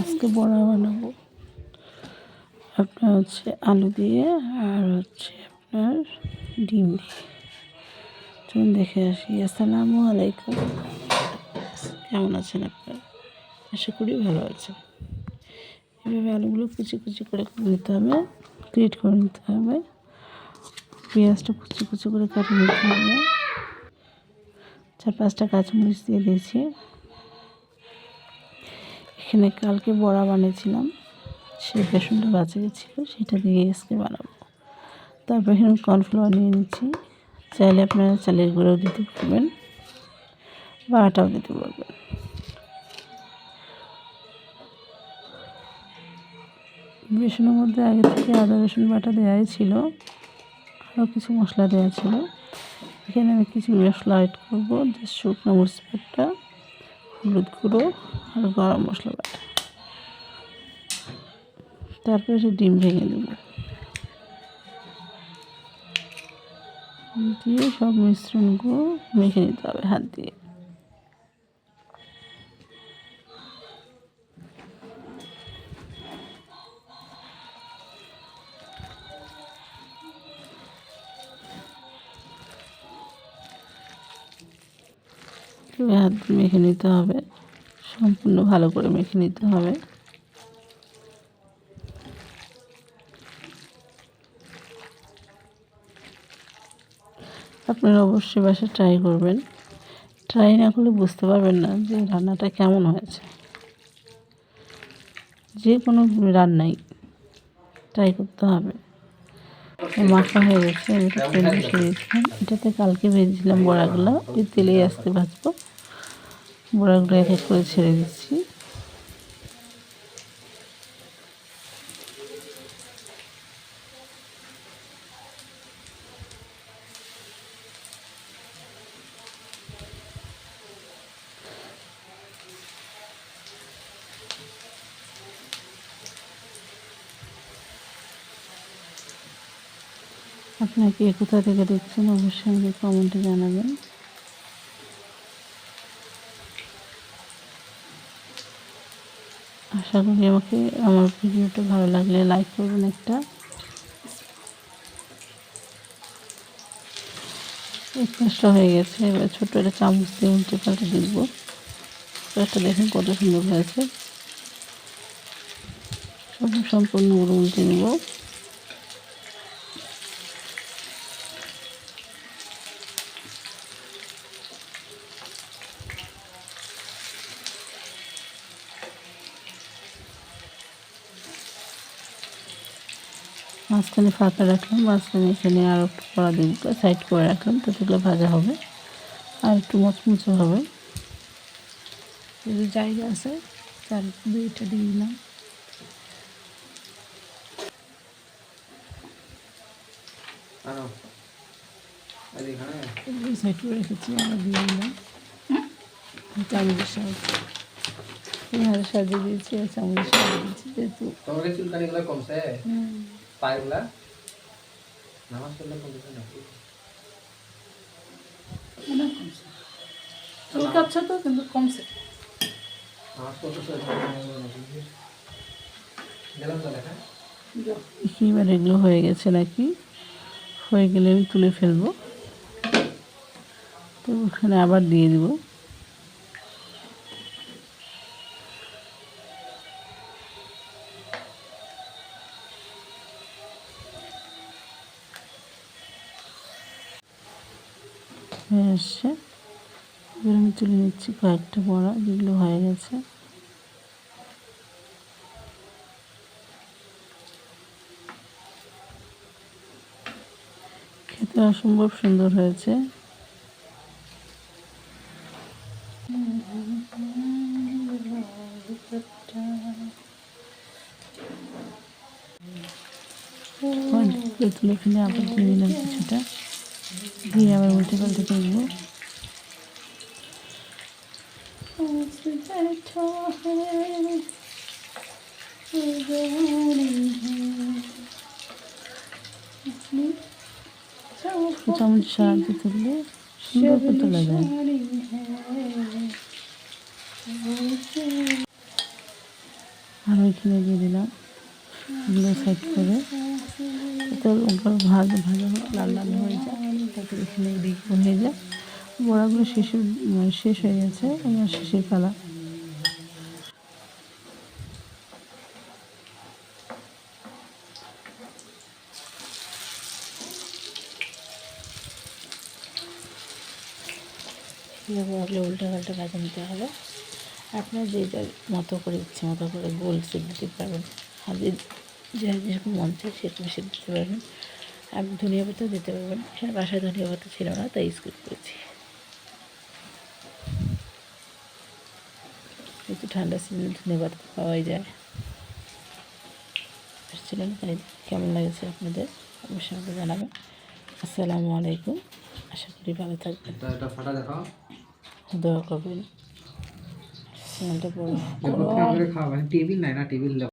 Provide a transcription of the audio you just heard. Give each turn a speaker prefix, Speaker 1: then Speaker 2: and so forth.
Speaker 1: আজকে বড়া বানাবো। আপনার হচ্ছে আলু দিয়ে আর হচ্ছে আপনার ডিম দিয়ে। চলুন দেখে আসি। আসসালামু আলাইকুম। কেমন আছেন আপনার? আশা করি ভালো আছেন। এভাবে আলুগুলো কুচি কুচি করে নিতে হবে। ক্রিয়েট করে নিতে হবে। পেঁয়াজটা কুচি কুচি করে কাটে নিতে হবে। চার পাঁচটা কাঁচামরিচ দিয়ে দিয়েছি। এখানে কালকে বড়া বানিয়েছিলাম। সেই বেসনটা বাঁচে গেছিল সেটা দিয়ে আজকে বানাবো। তারপর এখানে কর্নফ্লাওয়ার নিয়ে নিচ্ছি। চাইলে আপনারা চালের গুঁড়োও দিতে পারবেন বা আটাও দিতে পারবেন। বেসনের মধ্যে আগে থেকে আদা, রসুন বাটা দেওয়াই ছিল। আরও কিছু মশলা দেওয়া ছিল। এখানে আমি কিছু মশলা অ্যাড করব, যে শুকনো মরিচ হলুদ গুঁড়ো আর গরম মশলা বাটা। তারপরে সে ডিম ভেঙে দেব দিয়ে সব মিশ্রণগুলো মেখে নিতে হবে হাত দিয়ে। হাত মেখে নিতে হবে। সম্পূর্ণ ভালো করে মেখে নিতে হবে। আপনারা অবশ্যই বাসা ট্রাই করবেন। ট্রাই না করলে বুঝতে পারবেন না যে রান্নাটা কেমন হয়েছে। যে কোনো রান্নাই ট্রাই করতে হবে। মাখা হয়ে গেছে, আমি তো তেল বসিয়ে দিয়েছিলাম। এটাতে কালকে ভেজেছিলাম বড়াগুলো ওই তেলেই আসতে ভাজবো। বড়াগুলো এক এক করে ছেড়ে দিচ্ছি। আপনাকে কোথা থেকে দেখছেন? অবশ্যই আমাকে কমেন্টে জানাবেন। আশা করি আমাকে, আমার ভিডিওটা ভালো লাগলে লাইক করবেন একটা। এক হয়ে গেছে। এবার ছোটো একটা চামচ দিয়ে উল্টে পাল্টে দেখব একটা দেখেন কত সুন্দর হয়েছে। সম্পূর্ণ উল্টে নেব। মাঝখানে ফাঁকা রাখলাম মাঝখানে এখানে আর একটু কড়া দিব সাইড করে রাখলাম এগুলো ভাজা হবে। আর একটু মচমচে হবে। যদি জায়গা আছে তার দুইটা দিয়ে দিলাম। সাইড করে রেখেছি আমরা দিয়ে দিলাম। চামচের সাহায্যে। দিয়েছি আর চামচের সাজিয়ে দিয়েছি যেহেতু
Speaker 2: পায়েগুলা নামাজ পড়লে কমছে নাকি?
Speaker 3: অনেক কমছে। চুলকাচ্ছে তো কিন্তু কমছে।
Speaker 1: এবার এগুলো হয়ে গেছে নাকি? হয়ে গেলে আমি তুলে ফেলব। তো ওখানে আবার দিয়ে দিব। হয়ে আসছে এবার আমি তুলে নিচ্ছি কয়েকটা বড়া যেগুলো হয়ে গেছে। খেতে অসম্ভব সুন্দর হয়েছে। তুলে ফেলে আবার দিয়ে দিলাম কিছুটা। দিয়ে আবার উল্টে পাল্টে দেখব চামচ সাহায্যে তুললে সুন্দর করে যায়। এখানে দিয়ে দিলাম। এগুলো সাইড করে তো ভাজা ভাজা লাল লাল হয়ে যায়। তারপর এখানে এদিকে হয়ে যায় বড়াগুলো শেষ মানে শেষ হয়ে গেছে আমার শেষের পালা। এভাবে উল্টো পাল্টা ভাজা নিতে হবে। আপনার যে যার মতো করে ইচ্ছে মতো করে গোল শেপ দিতে পারবেন। হাতে যে যেরকম মন চায় সেরকম শেপ দিতে পারবেন। আর ধনিয়া পাতা দিতে পারবেন এখানে বাসায় ধনিয়া পাতা ছিল না তাই স্কিপ করেছি। একটু ঠান্ডা সিজনে ধনিয়া পাতা পাওয়াই যায়। আসছিলেন তাই কেমন লাগছে আপনাদের? অবশ্যই আমাকে জানাবেন। আসসালামু আলাইকুম আশা করি ভালো থাকবেন। দোয়া করবেন।
Speaker 2: টেবিল নাই না টেবিল